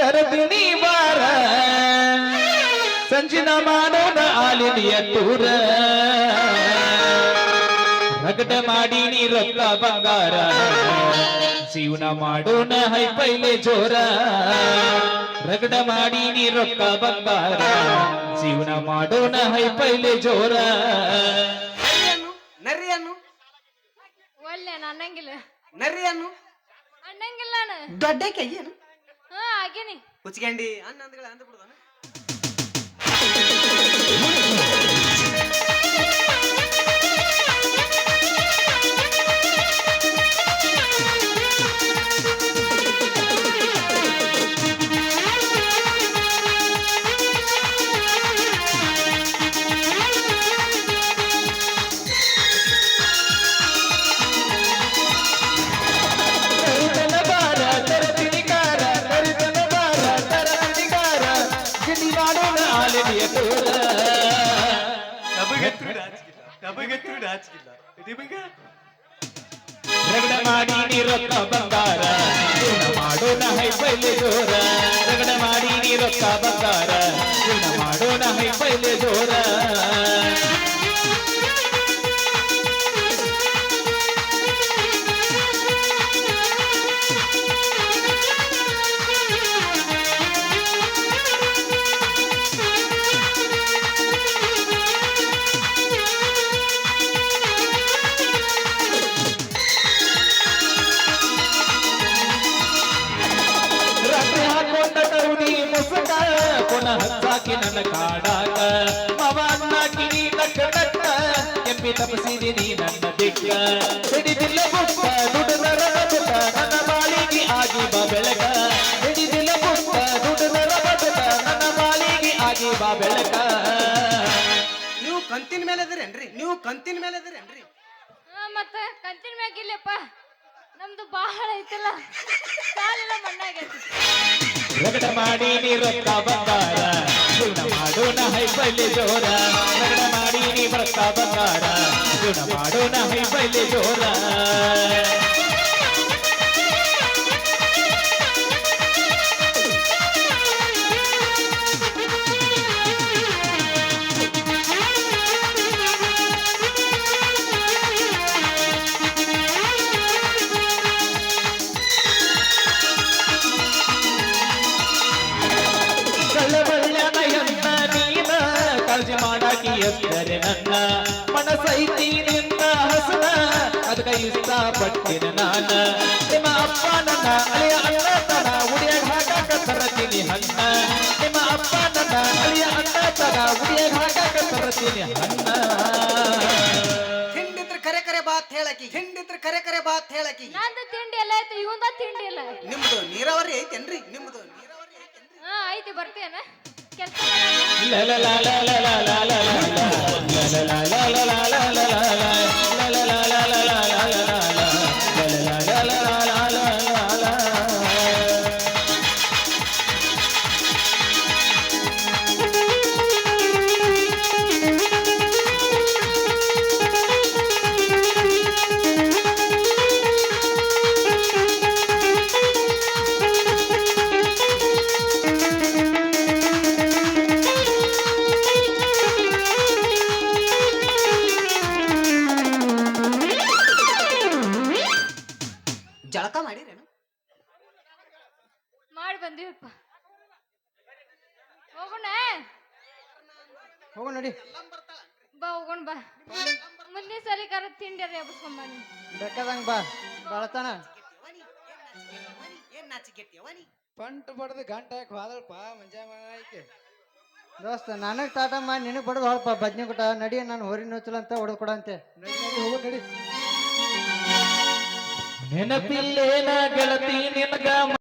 ಸರದಿನಿ ವಾರ ಸಂಜಿನ ಮಾಡೋಣ ಆಲಿನಿಯ ತೂರ. ಮಾಡಿ ಮಾಡೀನಿ ರೊಕ್ಕ ಬಂಗಾರ. ಜೀವನ ಮಾಡೋಣ ಹೈಪೈಲೆ ಜೋರ. ರಗಡ ಮಾಡೀನಿ ರೊಕ್ಕ ಬಂಗಾರ. ಜೀವನ ಮಾಡೋಣ ಹೈಪೈಲೆ ಜೋರ. ನರಿಯನು ಒಳ್ಳೆ ಅನ್ನಂಗಿಲ್ಲ ನರಿಯನ್ನು. ಅನ್ನಂಗಿಲ್ಲ ದೊಡ್ಡ ಕೈಯ್ಯನು ಹಾ ಆಗೇನಿ ಕುಚ್ಕಂಡಿ ಅನ್ನ ಅಂದ್ಗಳ ಅಂದ ನಮಗಂತೂ ನಾಚಿಕಿಲ್ಲ ನಿಮಗೆ ರಗಡ ಮಾಡಿ ನೀರೊಕ್ಕ ಬಂಗಾರ. ಪೂರ್ಣ ಮಾಡೋಣ ಹೈಪೈಲೆ ಜೋರ. ರಗಡ ಮಾಡಿ ನೀರೊಕ್ಕ ಬಂಗಾರ. ಪೂರ್ಣ ಮಾಡೋಣ ಹೈಪೈಲೆ ಜೋರ. ಕಾಡಾಕ ಮವ ಅನ್ನಾಕಿ ನೀ ನಕ್ಕ ನಕ್ಕ ಎಮ್ಮಿ ತಪಸಿದಿ ನೀ ನನ್ನ ದಿಕ್ಕ. ಹಿಡಿದಿಲ್ಲ ಬುಕ್ಕ ದುಡಿದರ ಬದುಕ ನನ್ನ ಬಾಳಿಗೆ ಆಗಿ ಬಾ ಬೆಳಕ. ಹಿಡಿದಿಲ್ಲ ಬುಕ್ಕ ದುಡಿದರ ಬದುಕ ನನ್ನ ಬಾಳಿಗೆ ಆಗಿ ಬಾ ಬೆಳಕ. ನೀವು ಕಂತಿನ ಮೇಲೆ ಅದಿರೇನ್ರಿ ನೀವು ಕಂತಿನ ಮೇಲೆ ಅದಿರೇನ್ರಿ ಹಾ ಮತ್ತ ಕಂತಿನ ಮ್ಯಾಗ ಇಲ್ಲಪ್ಪ. ನಮ್ದು ಬಹಳ ಐತಲ್ಲ. ಸಾಲೆಲ್ಲ ಮಣ್ಣಾಗೈತಿ ಮಾಡಿ ನೀರು ಬಂಗಾರ. ಜೀವನ ಮಾಡೋಣ ಹೈ ಬೈಲೆ ಜೋರ. ಮಾಡಿ ನೀ ಬರ್ತಾ ಬಂಗಾರ. ಜೀವನ ಮಾಡೋಣ ಹೈ ಬೈಲೆ ಜೋರ. ಎತ್ತರೆ ನನ್ನ ಮನಸೈತಿ ನಿನ್ನ ಹಸನ ಕೈ ಇಷ್ಟ ಪಟ್ಟಿನ ನಾನ. ನಿಮ್ಮ ಅಪ್ಪ ನನ್ನ ಅಳಿಯ ಅಣ್ಣತನ ಉಡಿಯಾಗ ಹಾಕಾಕ ತರತೀನಿ ಹಣ್ಣ ನಿಮ್ಮ ಅಪ್ಪ ನನ್ನ ಅಳಿಯ ಅಣ್ಣತನ ಉಡಿಯಾಗ ಹಾಕಾಕ ತರತೀನಿ ಹಣ್ಣ ಹಿಂಡಿದ್ರ ಕರೆ ಕರೆ ಬಾತ್ ಹೇಳಕಿ ಹಿಂಡಿದ್ರ ಕರೆ ಕರೆ ಬಾತ್ ಹೇಳಕಿ. ನಂದು ತಿಂಡಿ ಎಲ್ಲ ಐತಿ ಇವಂದ ತಿಂಡಿ ಇಲ್ಲ ನಿಮ್ದು ನೀರಾವರಿ ಐತೇನ್ರಿ? ನಿಮ್ದು ನೀರಾವರಿ ಐತೆನ್ರಿ? ಹಾ ಐತಿ ಬರ್ತೇನ? తీసుకెళ్తాను ಜಳಕ ಮಾಡಿರೇನು? ಮಾಡಿ ಬಂದೀವಪ್ಪ. ಹೋಗೋಣ. ಹೋಗೋ ನಡಿ. ಬಾ ಹೋಗೋಣ ಬಾ. ಮುಂದಿನ ಸರಿ ಕರ ತಿಂಡಿ ಅದೇ ಎಬ್ಸ್ಕೊಂಬನಿ ಬೇಕಾದಂಗ ಬಾ ಬಾಳತಾನ ಏನ್ ನಾಚಿಕೆಟ್ಟಿಯವ ನೀ ಪಂಟ್ ಬಡ್ದು ಗಂಟೆ ಹಾಕಿ ಹೋದಳಪ್ಪ ಮಂಜಾ ಐಕೆ ದೋಸ್ತ ನನಗೆ ಟಾಟಾ ಮಾಡಿ ನಿನಗ್ ಬಡದ್ ಹೊಳಪ ಬದ್ನಿ ಕೊಟ್ಟ ನಡಿ ನಾನು ಹೊರಿ ನೋಚಲ ಅಂತ ಹೊಡೆದು ಕೊಡಂತೆ. ನಡಿ ನಡಿ ಹೋಗು ನಡಿ. ನೆನಪಿಲ್ಲೇನ ಗೆಳತಿ ನಿನಗ